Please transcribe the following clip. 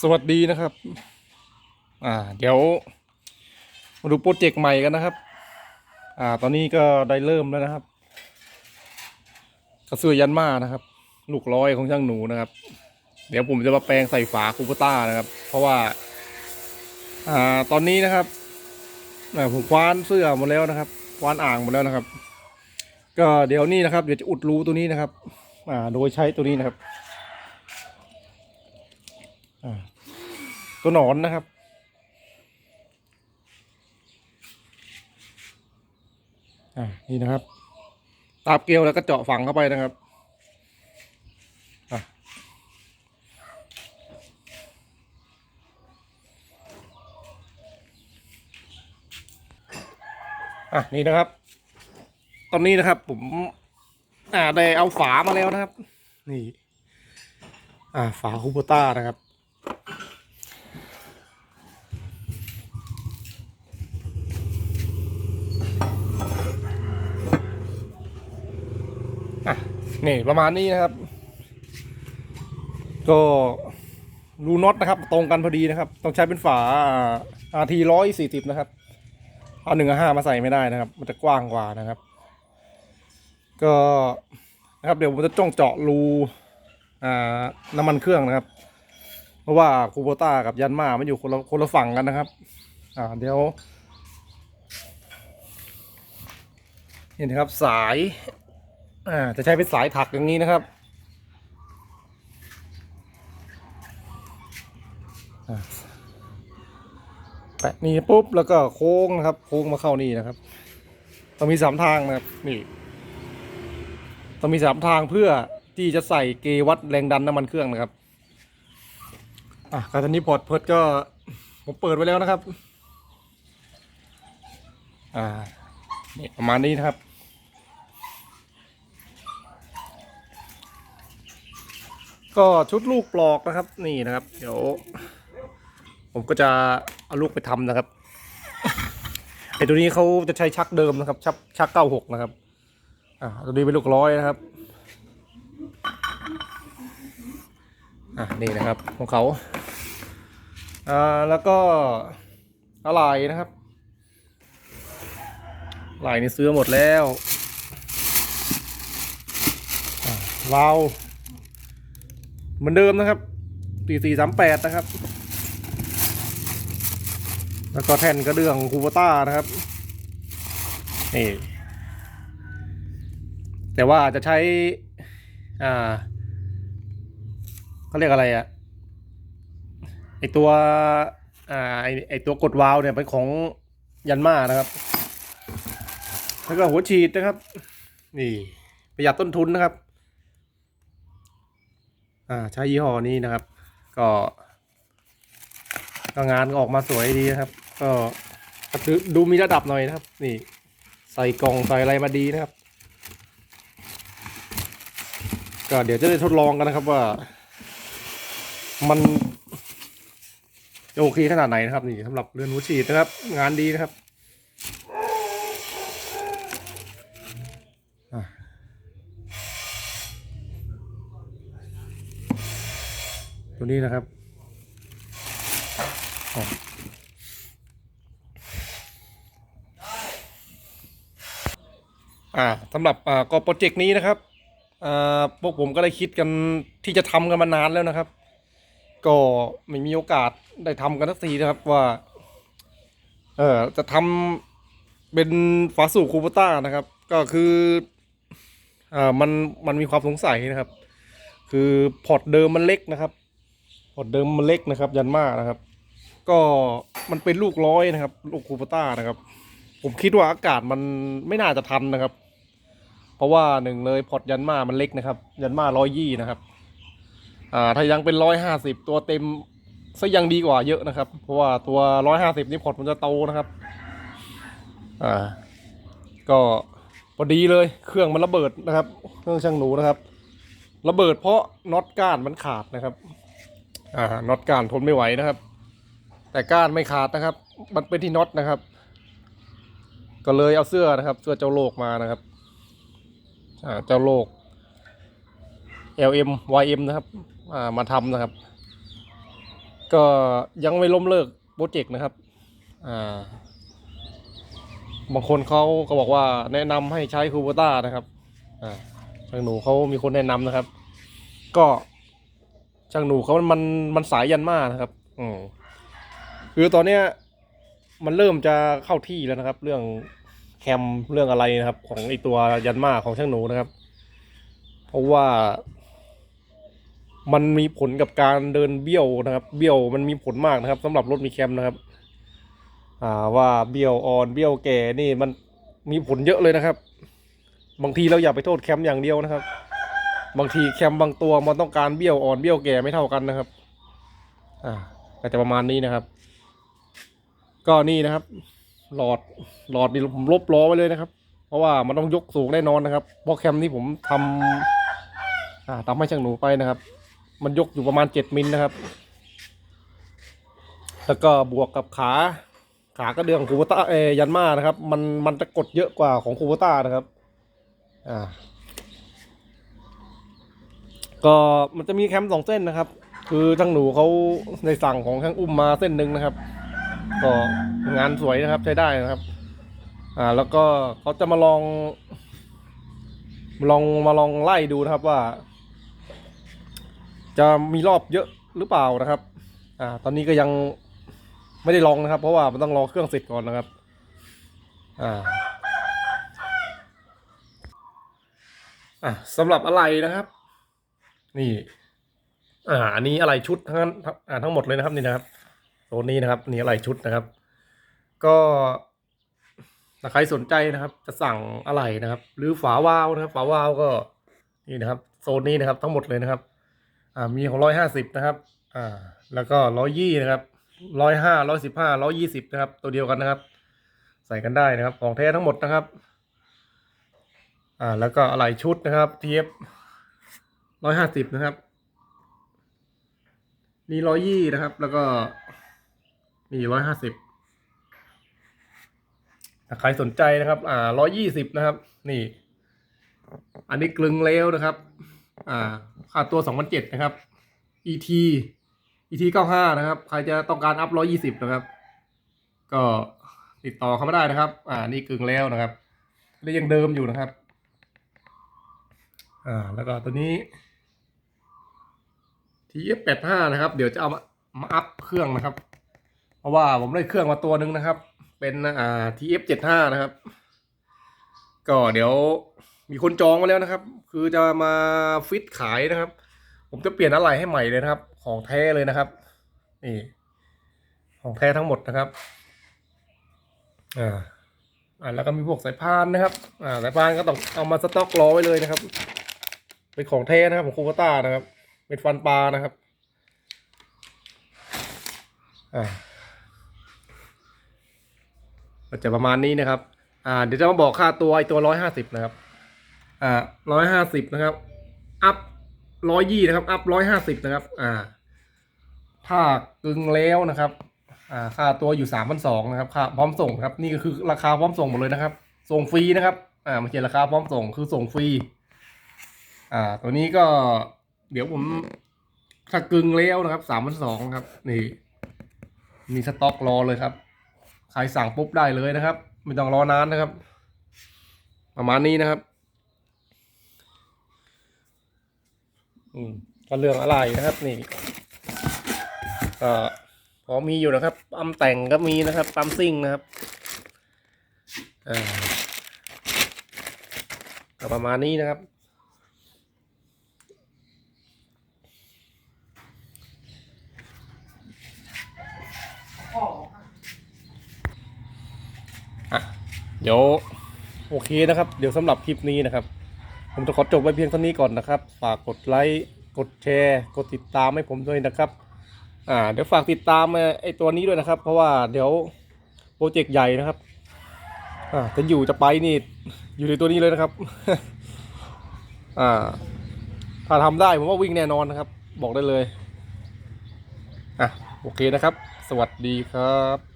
สวัสดีนะครับ อ่า เดี๋ยวมาดูโปรเจกต์ใหม่กันนะครับ อ่า ตอนนี้ก็ได้เริ่มแล้วนะครับกระสือยันมานะครับ ลูกร้อยของช่างหนูนะครับ เดี๋ยวผมจะมาแปลงใส่ฝาคูปต้านะครับ เพราะว่า อ่า ตอนนี้นะครับอ่าผมคว้านเสื้อหมดแล้วนะครับ คว้านอ่างหมดแล้วนะครับ ก็เดี๋ยวนี้นะครับ เดี๋ยวจะอุดรูตัวนี้นะครับ อ่า โดยใช้ตัวนี้นะครับ ตัวหนอนนะครับ อ่านี่นะครับ ตาบเกลียวแล้วก็เจาะฝังเข้าไปนะครับอะนี่นะครับ ตอนนี้นะครับผม อ่าได้เอาฝามาแล้วนะครับ นี่ อ่าฝาคูโบต้านะครับ นี่ประมาณนี้นะครับ ก็รูน็อตนะครับ ตรงกันพอดีนะครับ ต้องใช้เป็นฝาอาทีร้อยสี่สิบนะครับ เอาหนึ่งห้ามาใส่ไม่ได้นะครับ มันจะกว้างกว่านะครับ ก็นะครับเดี๋ยวผมจะจ้องเจาะรูอ่าน้ำมันเครื่องนะครับ เพราะว่าคูโบต้ากับยันมามันอยู่คนละคนละฝั่งกันนะครับ อ่าเดี๋ยวนี่นะครับสาย อ่าจะใช้เป็นสายถักอย่างนี้นะครับแปะนี่ปุ๊บแล้วก็โค้งนะครับ โค้งมาเข้านี่นะครับต้องมีสามทางนะครับนี่ต้องมีสามทางเพื่อที่จะใส่เกวัดแรงดันน้ำมันเครื่องนะครับอะการทันนี้พอร์ตเพิร์ดก็ผมเปิดไว้แล้วนะครับ อ่านี่ประมาณนี้นะครับ ก็ชุดลูกปลอกนะครับนี่นะครับ เดี๋ยว ผมก็จะเอาลูกไปทำนะครับไอตัวนี้เขาจะใช้ชักเดิมนะครับ ชักชักเก้าหกนะครับอ่าตัวนี้เป็นลูกร้อยนะครับอะนี่นะครับของเขาอ่าแล้วก็อะไรนะครับลายนี่ซื้อหมดแล้วอ่าวาล์ว เหมือนเดิมนะครับสี่สี่สามแปดนะครับ แล้วก็แท่นกระเดื่องคูโบต้านะครับนี่แต่ว่าจะใช้ อ่าเขาเรียกอะไรอะไอตัวอ่าไอไอตัวกดวาล์วเนี่ยเป็นของยันมานะครับ แล้วก็หัวฉีดนะครับ นี่ประหยัดต้นทุนนะครับ ใช้ยี่ห้อนี้นะครับ ก็ก็งานก็ออกมาสวยดีนะครับ ก็ดูดูมีระดับหน่อยนะครับ นี่ ใส่กล่องใส่อะไรมาดีนะครับ ก็เดี๋ยวจะได้ทดลองกันนะครับว่า มันจะโอเคขนาดไหนนะครับ นี่สำหรับเรือนหัวฉีดนะครับ งานดีนะครับ ตัวนี้นะครับอ๋ออ่าสำหรับอ่าก็โปรเจกต์นี้นะครับอ่าพวกผมก็ได้คิดกันที่จะทำกันมานานแล้วนะครับ ก็ไม่มีโอกาสได้ทำกันสักทีนะครับว่าเออจะทำเป็นฝาสูบคูโบต้านะครับ ก็คืออ่ามันมันมีความสงสัยนะครับ คือพอร์ตเดิมมันเล็กนะครับ อเดิมมันเล็กนะครับ ยันมานะครับ ก็มันเป็นลูกร้อยนะครับ ลูกคูปต้านะครับ ผมคิดว่าอากาศมันไม่น่าจะทันนะครับ เพราะว่าหนึ่งเลยพอร์ตยันมามันเล็กนะครับ ยันมาร้อยยี่นะครับ อ่าถ้ายังเป็นร้อยห้าสิบตัวเต็มซะยังดีกว่าเยอะนะครับ เพราะว่าตัวร้อยห้าสิบนี่พอร์ตมันจะโตนะครับ อ่า ก็พอดีเลยเครื่องมันระเบิดนะครับ เครื่องช่างหนูนะครับ ระเบิดเพราะน็อตก้านมันขาดนะครับ อ่าน็อตก้านทนไม่ไหวนะครับ แต่ก้านไม่ขาดนะครับ มันเป็นที่น็อตนะครับ ก็เลยเอาเสื้อนะครับ เสื้อเจ้าโลกมานะครับอ่าเจ้าโลก LM YM นะครับอ่ามาทำนะครับ ก็ยังไม่ล้มเลิกโปรเจกต์นะครับอ่าบางคนเขาก็บอกว่าแนะนำให้ใช้คูโบต้านะครับอ่าช่างหนูเขามีคนแนะนำนะครับ ก็ ช่างหนูเขามันมันสายยันมานะครับ อืมคือตอนเนี้ยมันเริ่มจะเข้าที่แล้วนะครับ เรื่องแคมเรื่องอะไรนะครับ ของไอตัวยันมาของช่างหนูนะครับ เพราะว่า มันมีผลกับการเดินเบี้ยวนะครับ เบี้ยวมันมีผลมากนะครับสำหรับรถมีแคมนะครับ อ่าว่าเบี้ยวอ่อนเบี้ยวแก่นี่มันมีผลเยอะเลยนะครับ บางทีเราอย่าไปโทษแคมอย่างเดียวนะครับ บางทีแคมบางตัวมันต้องการเบี้ยวอ่อนเบี้ยวแก่ไม่เท่ากันนะครับ อ่าก็จะประมาณนี้นะครับ ก็นี่นะครับ หลอดหลอดนี่ผมลบล้อไว้เลยนะครับ เพราะว่ามันต้องยกสูงแน่นอนนะครับเพราะแคมที่ผมทำอ่าทำให้ช่างหนูไปนะครับ มันยกอยู่ประมาณเจ็ดมิลนะครับ แล้วก็บวกกับขาขากระเดื่องคูโบต้าเออยันมานะครับ มันมันจะกดเยอะกว่าของคูโบต้านะครับ อ่า ก็มันจะมีแคมสองเส้นนะครับ คือช่างหนูเขาในสั่งของช่างอุ้มมาเส้นหนึ่งนะครับ ก็งานสวยนะครับใช้ได้นะครับ อ่าแล้วก็เขาจะมาลอง ลองมาลองไล่ดูนะครับว่า จะมีรอบเยอะหรือเปล่านะครับ อ่า ตอนนี้ก็ยังไม่ได้ลองนะครับ เพราะว่ามันต้องรอเครื่องเสร็จก่อนนะครับ อ่าอะสำหรับอะไรนะครับ นี่ อ่าอันนี้อะไรชุดทั้งนั้นอ่าทั้งหมดเลยนะครับนี่นะครับโซนนี้นะครับนี่อะไรชุดนะครับ ก็ถ้าใครสนใจนะครับ จะสั่งอะไรนะครับ หรือฝาวาล์วนะครับ ฝาวาล์วก็นี่นะครับ โซนนี้นะครับทั้งหมดเลยนะครับ อ่ามีของร้อยห้าสิบนะครับ อ่า แล้วก็ร้อยยี่นะครับร้อยห้าร้อยสิบห้าร้อยี่สิบนะครับ ตัวเดียวกันนะครับ ใส่กันได้นะครับ ของแท้ทั้งหมดนะครับ อ่า แล้วก็อะไหล่ชุดนะครับ TF ร้อยห้าสิบนะครับ นี่ร้อยยี่นะครับ แล้วก็นี่ร้อยห้าสิบถ้าใครสนใจนะครับ อ่าร้อยยี่สิบนะครับ นี่ อันนี้กลึงเลวนะครับ อ่าค่าตัวสองพันเจ็ดนะครับ ET ET เก้าห้านะครับ ใครจะต้องการอัพร้อยี่สิบนะครับ ก็ติดต่อเข้ามาได้นะครับ อ่า นี่กึ่งแล้วนะครับและยังเดิมอยู่นะครับ อ่าแล้วก็ตัวนี้ TF แปดห้านะครับ เดี๋ยวจะเอามามาอัพเครื่องนะครับ เพราะว่าผมได้เครื่องมาตัวหนึ่งนะครับ เป็นอ่า TF เจ็ดห้านะครับ ก็เดี๋ยวมีคนจองมาแล้วนะครับ คือจะมาฟิตขายนะครับ ผมจะเปลี่ยนอะไรให้ใหม่เลยนะครับ ของแท้เลยนะครับนี่ของแท้ทั้งหมดนะครับอ่าอ่าแล้วก็มีพวกสายพานนะครับ อ่าสายพานก็ต้องเอามาสต็อกรอไว้เลยนะครับ เป็นของแท้นะครับ ของคูปต้านะครับ เป็นฟันปลานะครับ อ่าก็จะประมาณนี้นะครับ อ่า เดี๋ยวจะมาบอกค่าตัวไอตัวร้อยห้าสิบนะครับ อ่าร้อยห้าสิบนะครับ อัพร้อยยี่นะครับ อัพร้อยห้าสิบนะครับ อ่า ถ้ากึ่งแล้วนะครับ อ่า ค่าตัวอยู่สามพันสองนะครับ ค่าพร้อมส่งครับ นี่ก็คือราคาพร้อมส่งหมดเลยนะครับ ส่งฟรีนะครับ อ่ามันเขียนราคาพร้อมส่ง คือส่งฟรี อ่า ตัวนี้ก็เดี๋ยวผมถ้ากึ่งแล้วนะครับสามพันสองครับ นี่ มีสต็อกรอเลยครับ ใครสั่งปุ๊บได้เลยนะครับ ไม่ต้องรอนานนะครับ ประมาณนี้นะครับ อืมก็เรื่องอะไรนะครับ นี่ก็พอมีอยู่นะครับปั๊มแต่งก็มีนะครับปั๊มซิ่งนะครับอ่าก็ประมาณนี้นะครับ เดี๋ยวโอเคนะครับ เดี๋ยวสำหรับคลิปนี้นะครับ ผมจะขอจบไว้เพียงเท่านี้ก่อนนะครับ ฝากกดไลค์กดแชร์ กดติดตามให้ผมด้วยนะครับ อ่า เดี๋ยวฝากติดตามไอ้ตัวนี้ด้วยนะครับ เพราะว่าเดี๋ยวโปรเจกต์ใหญ่นะครับ อ่าจะอยู่จะไปนี่อยู่ในตัวนี้เลยนะครับ อ่า ถ้าทำได้ผมว่าวิ่งแน่นอนนะครับ บอกได้เลย อะ โอเคนะครับ สวัสดีครับ